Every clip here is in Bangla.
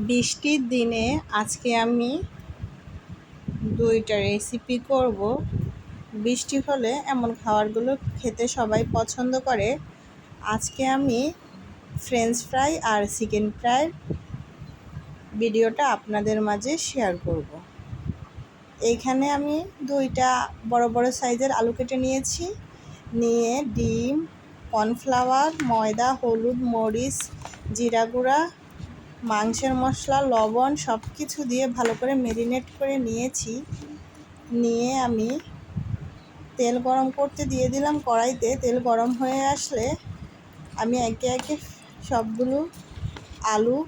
বৃষ্টির দিনে আজকে আমি দুইটা রেসিপি করব। বৃষ্টি হলে এমন খাবারগুলো খেতে সবাই পছন্দ করে। আজকে আমি ফ্রেঞ্চ ফ্রাই আর চিকেন ফ্রাই ভিডিওটা আপনাদের মাঝে শেয়ার করব। এইখানে আমি দুইটা বড় বড় সাইজের আলু কেটে নিয়েছি। নিয়ে ডিম কর্নফ্লাওয়ার ময়দা, হলুদ, মরিচ, জিরা গুঁড়া মাংসের মশলা, লবণ সব কিছু দিয়ে ভালো করে মেরিনেট করে নিয়েছি। নিয়ে আমি তেল গরম করতে দিয়ে দিলাম কড়াইতে। তেল গরম হয়ে আসলে আমি একে একে সবগুলো আলু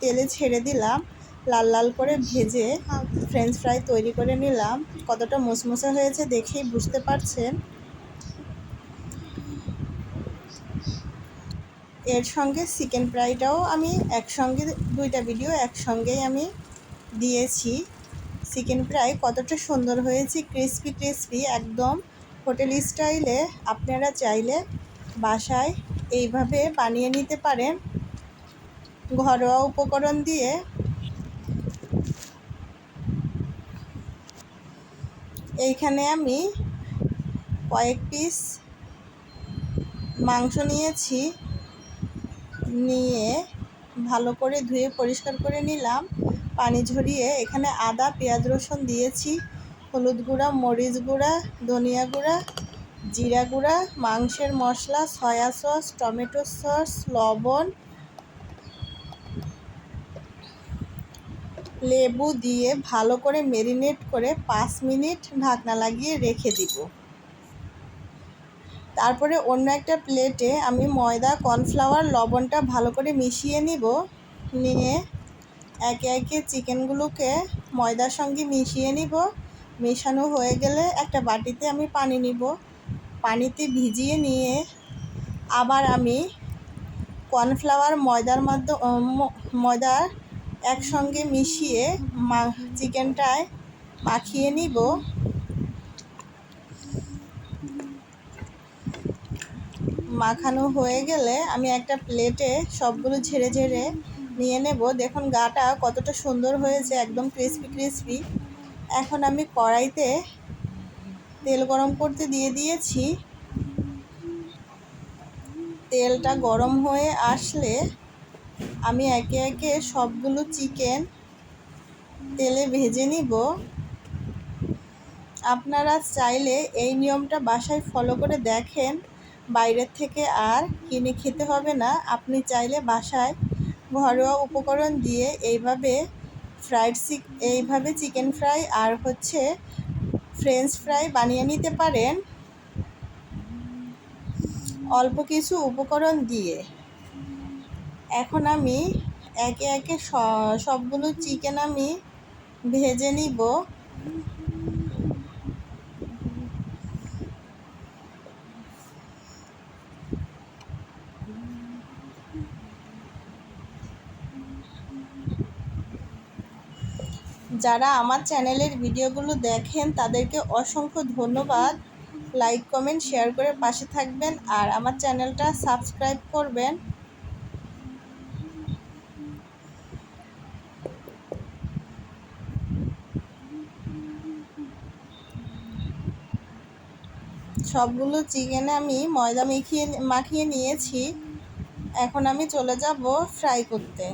তেলে ছেড়ে দিলাম। লাল লাল করে ভেজে ফ্রেঞ্চ ফ্রাই তৈরি করে নিলাম। কতটা মুসমুসে হয়েছে দেখেই বুঝতে পারছেন। এর সঙ্গে চিকেন ফ্রাইটাও আমি একসঙ্গে, দুইটা ভিডিও একসঙ্গেই আমি দিয়েছি। চিকেন ফ্রাই কতটা সুন্দর হয়েছে ক্রিসপি ক্রিসপি একদম হোটেল স্টাইলে। আপনারা চাইলে বাসায় এইভাবে বানিয়ে নিতে পারেন। ঘরোয়া উপকরণ দিয়ে। এইখানে আমি কয়েক পিস মাংস নিয়েছি। নিয়ে ভালো করে ধুয়ে পরিষ্কার করে নিলাম। পানি ঝরিয়ে এখানে আদা, পেঁয়াজ রসুন দিয়েছি, হলুদ গুঁড়া, মরিচ গুঁড়া, ধনিয়া গুঁড়া, জিরা গুঁড়া, মাংসের মশলা, সয়া সস, টমেটো সস, লবণ, লেবু দিয়ে ভালো করে মেরিনেট করে পাঁচ মিনিট ঢাকনা লাগিয়ে রেখে দিব। তারপরে অন্য একটা প্লেটে আমি ময়দা, কর্নফ্লাওয়ার, লবণটা ভালো করে মিশিয়ে নিব। নিয়ে একে একে চিকেনগুলোকে ময়দার সঙ্গে মিশিয়ে নিব। মেশানো হয়ে গেলে একটা বাটিতে আমি পানি নিব। পানিতে ভিজিয়ে নিয়ে আবার আমি কর্নফ্লাওয়ার, ময়দার মাধ্যম ময়দা একসঙ্গে মিশিয়ে মা, চিকেনটায় মাখিয়ে নিব। মাখানো হয়ে গেলে আমি একটা প্লেটে সবগুলো ঝেড়ে ঝেড়ে নিয়ে নেব। দেখুন গাটা কতটা সুন্দর হয়েছে, একদম ক্রিসপি ক্রিসপি এখন আমি কড়াইতে তেল গরম করতে দিয়ে দিয়েছি। তেলটা গরম হয়ে আসলে আমি একে একে সবগুলো চিকেন তেলে ভেজে নিব। আপনারা চাইলে এই নিয়মটা বাসায় ফলো করে দেখেন। বাইরের থেকে আর কিনে খেতে হবে না। আপনি চাইলে বাসায় ঘরোয়া উপকরণ দিয়ে এইভাবে ফ্রাইড চিক এইভাবে চিকেন ফ্রাই আর হচ্ছে ফ্রেঞ্চ ফ্রাই বানিয়ে নিতে পারেন। অল্প কিছু উপকরণ দিয়ে। এখন আমি একে একে সবগুলো চিকেন আমি ভেজে নিব। যারা আমার চ্যানেলের ভিডিওগুলো দেখেন, তাদেরকে অসংখ্য ধন্যবাদ। লাইক কমেন্ট শেয়ার করে পাশে থাকবেন আর আমার চ্যানেলটা সাবস্ক্রাইব করবেন। সবগুলো চিকেনে আমি ময়দা মেখিয়ে মাখিয়ে নিয়েছি। এখন আমি চলে যাব ফ্রাই করতে।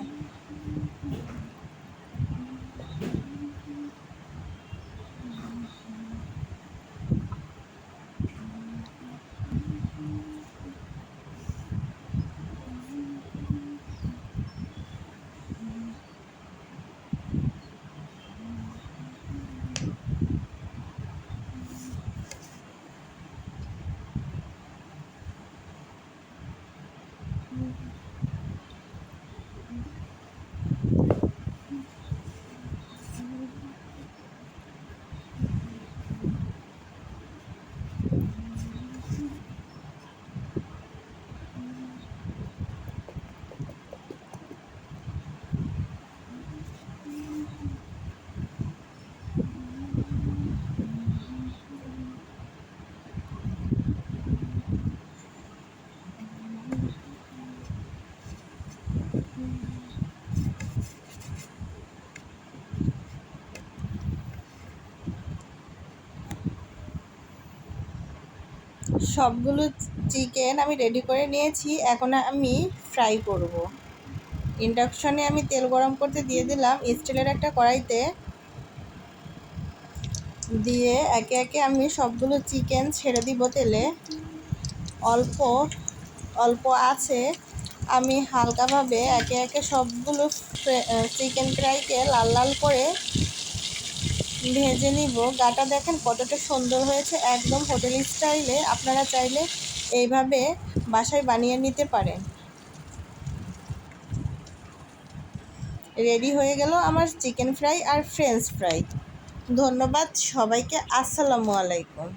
সবগুলো চিকেন আমি রেডি করে নিয়েছি। এখন আমি ফ্রাই করব। ইন্ডাকশনে আমি তেল গরম করতে দিয়ে দিলাম, স্টিলের একটা কড়াইতে। দিয়ে একে একে আমি সবগুলো চিকেন ছেড়ে দিব তেলে। অল্প অল্প আছে। আমি হালকাভাবে একে একে সবগুলো চিকেন ফ্রাইকে লাল লাল করে ভেজে নিব। গাটা দেখেন কতটা সুন্দর হয়েছে, একদম হোটেল স্টাইলে। আপনারা চাইলে এইভাবে বাসায় বানিয়ে নিতে পারেন। রেডি হয়ে গেল আমার চিকেন ফ্রাই আর ফ্রেঞ্চ ফ্রাই। ধন্যবাদ সবাইকে, আসসালামু আলাইকুম।